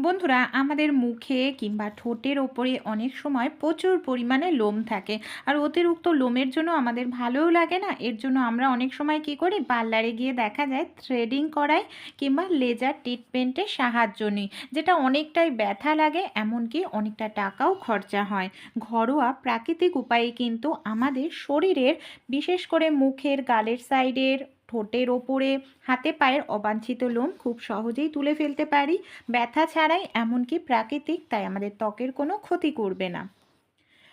বন্ধুরা, আমাদের মুখে কিংবা ঠোঁটের ওপরে অনেক সময় প্রচুর পরিমাণে লোম থাকে। আর অতিরিক্ত লোমের জন্য আমাদের ভালোও লাগে না। এর জন্য আমরা অনেক সময় কি করি? পার্লারে গিয়ে দেখা যায়, থ্রেডিং করাই কিংবা লেজার ট্রিটমেন্টের সাহায্য নিই, যেটা অনেকটাই ব্যথা লাগে, এমনকি অনেকটা টাকাও খরচা হয়। ঘরোয়া প্রাকৃতিক উপায়ে কিন্তু আমাদের শরীরের, বিশেষ করে মুখের, গালের সাইডের ঠোঁটের ওপরে, হাতে পায়ের অবাঞ্ছিত লোম খুব সহজেই তুলে ফেলতে পারি। ব্যথা ছাড়াই এমনকি প্রাকৃতিক, তাই আমাদের ত্বকের কোনো ক্ষতি করবে না।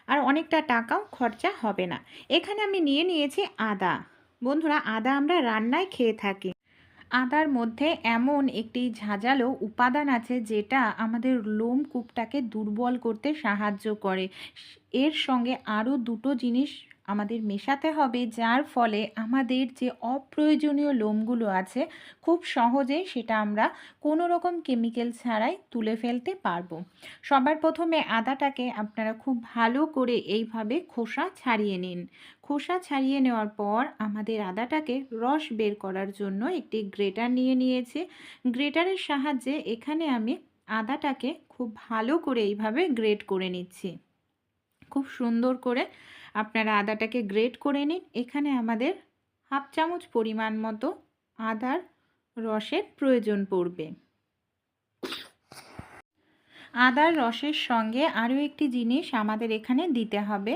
আর অনেকটা টাকাও খরচা হবে না। এখানে আমি নিয়ে নিয়েছি আদা। বন্ধুরা, আদা আমরা রান্নায় খেয়ে থাকি। আদার মধ্যে এমন একটি ঝাঁঝালো উপাদান আছে, যেটা আমাদের লোমকূপটাকে দুর্বল করতে সাহায্য করে। এর সঙ্গে আরও দুটো জিনিস আমাদের মেশাতে হবে, যার ফলে আমাদের যে অপ্রয়োজনীয় লোমগুলো আছে, খুব সহজেই সেটা আমরা কোনো রকম কেমিক্যাল ছাড়াই তুলে ফেলতে পারব। সবার প্রথমে আদাটাকে আপনারা খুব ভালো করে এইভাবে খোসা ছাড়িয়ে নিন। খোসা ছাড়িয়ে নেওয়ার পর আমাদের আদাটাকে রস বের করার জন্য একটি গ্রেটার নিয়ে নিয়েছি। গ্রেটারের সাহায্যে এখানে আমি আদাটাকে খুব ভালো করে এইভাবে গ্রেট করে নিচ্ছি। খুব সুন্দর করে আপনারা আদাটাকে গ্রেট করে নিন। এখানে আমাদের হাফ চামচ পরিমাণ মতো আদার রসের প্রয়োজন পড়বে। আদার রসের সঙ্গে আরও একটি জিনিস আমাদের এখানে দিতে হবে।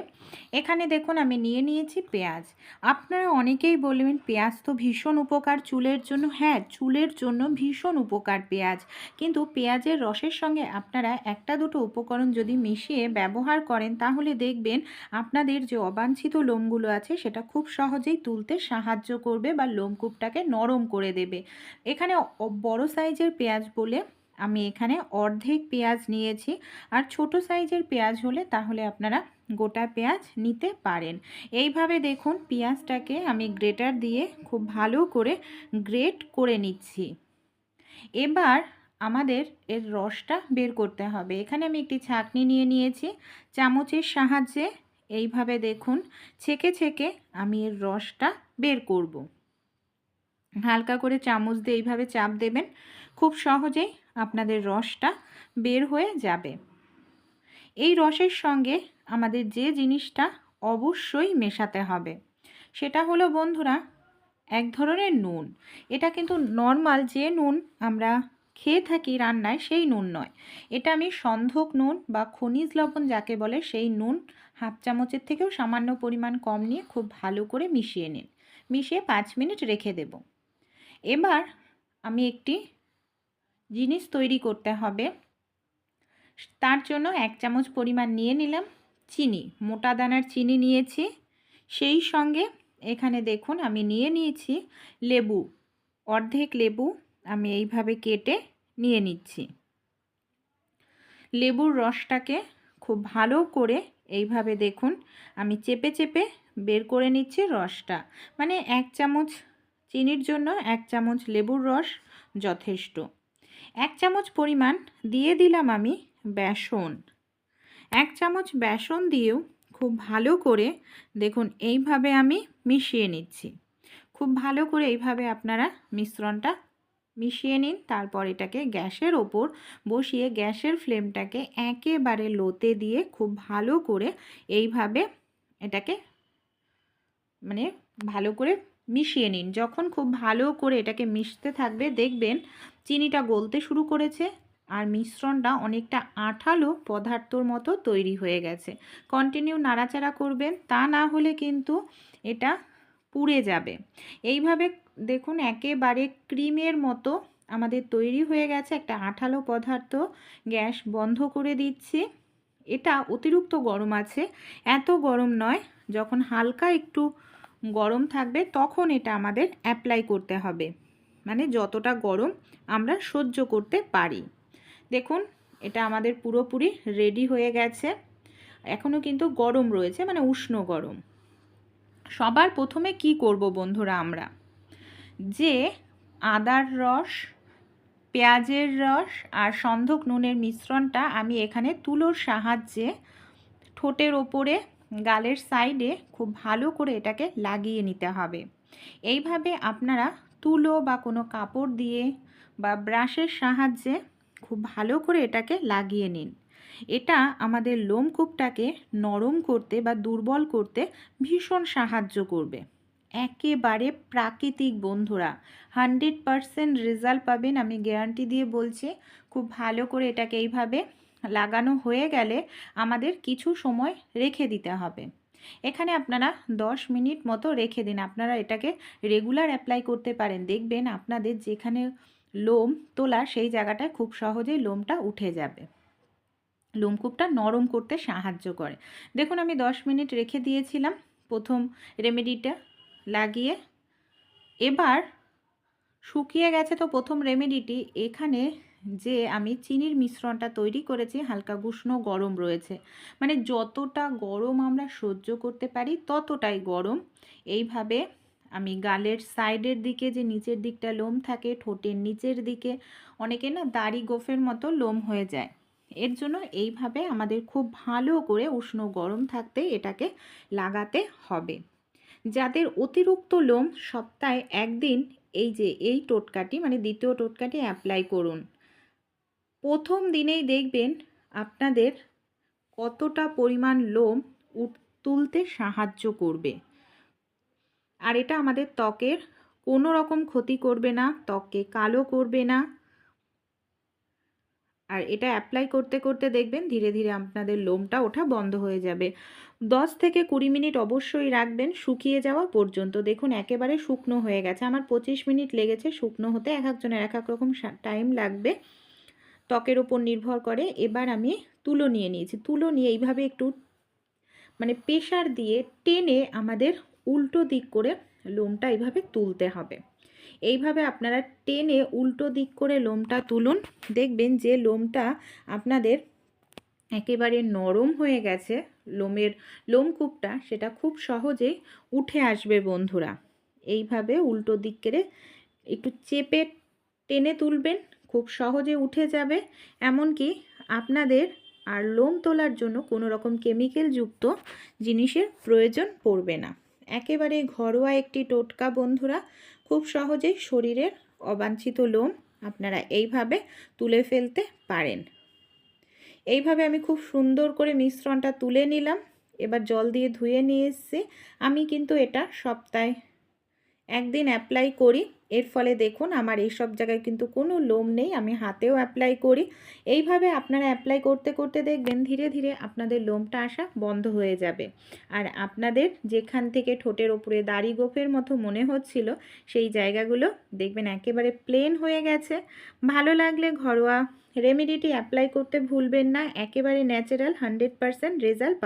এখানে দেখুন, আমি নিয়ে নিয়েছি পেঁয়াজ। আপনারা অনেকেই বলবেন, পেঁয়াজ তো ভীষণ উপকার, চুলের জন্য। হ্যাঁ চুলের জন্য ভীষণ উপকার পেঁয়াজ। কিন্তু পেঁয়াজের রসের সঙ্গে আপনারা একটা দুটো উপকরণ যদি মিশিয়ে ব্যবহার করেন, তাহলে দেখবেন আপনাদের যে অবাঞ্ছিত লোমগুলো আছে, সেটা খুব সহজেই তুলতে সাহায্য করবে বা লোমকূপটাকে নরম করে দেবে। এখানে বড় সাইজের পেঁয়াজ বলে আমি এখানে অর্ধেক পেঁয়াজ নিয়েছি। আর ছোট সাইজের পেঁয়াজ হলে তাহলে আপনারা গোটা পেঁয়াজ নিতে পারেন। এইভাবে দেখুন পেঁয়াজটাকে আমি গ্রেটার দিয়ে খুব ভালো করে গ্রেট করে নিচ্ছি। এবার আমাদের এর রসটা বের করতে হবে। এখানে আমি একটি ছাঁকনি নিয়ে নিয়েছি। চামচের সাহায্যে এইভাবে দেখুন ছেঁকে ছেঁকে আমি এর রসটা বের করব। হালকা করে চামচ দিয়ে এইভাবে চাপ দেবেন। খুব সহজেই আপনাদের রসটা বের হয়ে যাবে। এই রসের সঙ্গে আমাদের যে জিনিসটা অবশ্যই মেশাতে হবে। সেটা হলো বন্ধুরা, এক ধরনের নুন। এটা কিন্তু নর্মাল যে নুন আমরা খেয়ে থাকি রান্নায় সেই নুন নয়। এটা আমি সন্ধক নুন বা খনিজ লবণ যাকে বলে সেই নুন হাফ চামচের থেকেও সামান্য পরিমাণ কম নিয়ে খুব ভালো করে মিশিয়ে নিন। মিশিয়ে পাঁচ মিনিট রেখে দেব। এবার আমি একটি জিনিস তৈরি করতে হবে। তার জন্য এক চামচ পরিমাণ নিয়ে নিলাম চিনি, মোটা দানার চিনি নিয়েছি। সেই সঙ্গে এখানে দেখুন আমি নিয়ে নিয়েছি লেবু, অর্ধেক লেবু আমি এইভাবে কেটে নিয়ে নিচ্ছি। লেবুর রসটাকে খুব ভালো করে এইভাবে দেখুন আমি চেপে চেপে বের করে নিচ্ছি রসটা। মানে এক চামচ চিনির জন্য এক চামচ লেবুর রস যথেষ্ট। এক চামচ পরিমাণ দিয়ে দিলাম আমি বেসন। এক চামচ বেসন দিয়েও খুব ভালো করে দেখুন এইভাবে আমি মিশিয়ে নিচ্ছি। খুব ভালো করে এইভাবে আপনারা মিশ্রণটা মিশিয়ে নিন, তারপর এটাকে গ্যাসের ওপর বসিয়ে গ্যাসের ফ্লেমটাকে একেবারে লোতে দিয়ে খুব ভালো করে এইভাবে এটাকে মানে ভালো করে মিশিয়ে নিন। যখন খুব ভালো করে এটাকে মিশতে থাকবে, দেখবেন চিনিটা গলতে শুরু করেছে আর মিশ্রণটা অনেকটা আঠালো পদার্থর মতো তৈরি হয়ে গেছে। কন্টিনিউ নাড়াচাড়া করবেন তা না হলে কিন্তু এটা পুড়ে যাবে। এইভাবে দেখুন একেবারে ক্রিমের মতো আমাদের তৈরি হয়ে গেছে একটা আঠালো পদার্থ। গ্যাস বন্ধ করে দিচ্ছি। এটা অতিরিক্ত গরম আছে, এত গরম নয়, যখন হালকা একটু গরম থাকবে তখন এটা আমাদের অ্যাপ্লাই করতে হবে। মানে যতটা গরম আমরা সহ্য করতে পারি। দেখুন, এটা আমাদের পুরোপুরি রেডি হয়ে গেছে। এখনও কিন্তু গরম রয়েছে মানে উষ্ণ গরম। সবার প্রথমে কি করব বন্ধুরা আমরা? যে আদার রস, পেঁয়াজের রস আর সন্ধক নুনের মিশ্রণটা আমি এখানে তুলোর সাহায্যে ঠোঁটের ওপরে, গালের সাইডে খুব ভালো করে এটাকে লাগিয়ে নিতে হবে। এইভাবে আপনারা তুলো বা কোনো কাপড় দিয়ে বা ব্রাশের সাহায্যে খুব ভালো করে এটাকে লাগিয়ে নিন। এটা আমাদের লোমকূপটাকে নরম করতে বা দুর্বল করতে ভীষণ সাহায্য করবে। একেবারে প্রাকৃতিক বন্ধুরা, হান্ড্রেড পারসেন্ট রেজাল্ট পাবেন আমি গ্যারান্টি দিয়ে বলছি। খুব ভালো করে এটাকে এইভাবে লাগানো হয়ে গেলে আমাদের কিছু সময় রেখে দিতে হবে। এখানে আপনারা 10 মিনিট মতো রেখে দিন। আপনারা এটাকে রেগুলার অ্যাপ্লাই করতে পারেন। দেখবেন আপনাদের যেখানে লোম তোলা সেই জায়গাটায় খুব সহজেই লোমটা উঠে যাবে। লোমকূপটা নরম করতে সাহায্য করে। দেখুন, আমি 10 মিনিট রেখে দিয়েছিলাম। প্রথম রেমেডিটা লাগিয়ে। এবার শুকিয়ে গেছে তো প্রথম রেমেডিটি এখানে যে আমি চিনির মিশ্রণটা তৈরি করেছি, হালকা উষ্ণ গরম রয়েছে। মানে যতটা গরম আমরা সহ্য করতে পারি, ততটাই গরম। এইভাবে আমি গালের সাইডের দিকে যে নিচের দিকটা লোম থাকে, ঠোঁটের নিচের দিকে অনেকে না দাড়ি গোফের মতো লোম হয়ে যায়। এর জন্য এইভাবে আমাদের খুব ভালো করে উষ্ণ গরম থাকতে এটাকে লাগাতে হবে। যাদের অতিরিক্ত লোম সপ্তাহে একদিন এই যে এই টোটকাটি মানে দ্বিতীয় টোটকাটি অ্যাপ্লাই করুন। প্রথম দিনেই দেখবেন আপনাদের কতটা পরিমাণ লোম তুলতে সাহায্য করবে। আর এটা আমাদের ত্বকের কোনো রকম ক্ষতি করবে না, ত্বককে কালো করবে না। আর এটা অ্যাপ্লাই করতে করতে দেখবেন ধীরে ধীরে আপনাদের লোমটা ওঠা বন্ধ হয়ে যাবে। দশ থেকে কুড়ি মিনিট অবশ্যই রাখবেন শুকিয়ে যাওয়া পর্যন্ত। দেখুন একেবারে শুকনো হয়ে গেছে। আমার পঁচিশ মিনিট লেগেছে শুকনো হতে। এক একজনের এক এক রকম টাইম লাগবে। ত্বকের ওপর নির্ভর করে, এবার আমি তুলো নিয়ে নিয়েছি। তুলো নিয়ে এইভাবে একটু মানে প্রেশার দিয়ে টেনে আমাদের উল্টো দিক করে লোমটা এইভাবে তুলতে হবে। এইভাবে আপনারা টেনে উল্টো দিক করে লোমটা তুলুন। দেখবেন যে লোমটা আপনাদের একেবারে নরম হয়ে গেছে। লোমের লোমকূপটা সেটা খুব সহজেই উঠে আসবে বন্ধুরা। এইভাবে উল্টো দিক করে একটু চেপে টেনে তুলবেন। খুব সহজে উঠে যাবে। এমনকি আপনাদের আর লোম তোলার জন্য কোনো রকম কেমিক্যালযুক্ত জিনিসের প্রয়োজন পড়বে না। একেবারে ঘরোয়া একটি টোটকা বন্ধুরা, খুব সহজেই শরীরের অবাঞ্ছিত লোম আপনারা এইভাবে তুলে ফেলতে পারেন। এইভাবে আমি খুব সুন্দর করে মিশ্রণটা তুলে নিলাম। এবার জল দিয়ে ধুয়ে নিয়ে এসছি। আমি কিন্তু এটা সপ্তাহে একদিন অ্যাপ্লাই করি। এর ফলে দেখুন আমার এই সব জায়গায় কিন্তু কোনো লোম নেই, আমি হাতেও অ্যাপ্লাই করি। এইভাবে আপনারা অ্যাপ্লাই করতে করতে দেখবেন ধীরে ধীরে আপনাদের লোমটা আসা বন্ধ হয়ে যাবে। আর আপনাদের যেখান থেকে ঠোঁটের ওপরে দাড়ি গোফের মতো মনে হচ্ছিল, সেই জায়গাগুলো দেখবেন একেবারে প্লেন হয়ে গেছে। ভালো লাগলে ঘরোয়া রেমেডিটি অ্যাপ্লাই করতে ভুলবেন না, একেবারে ন্যাচারাল হান্ড্রেড পারসেন্ট রেজাল্ট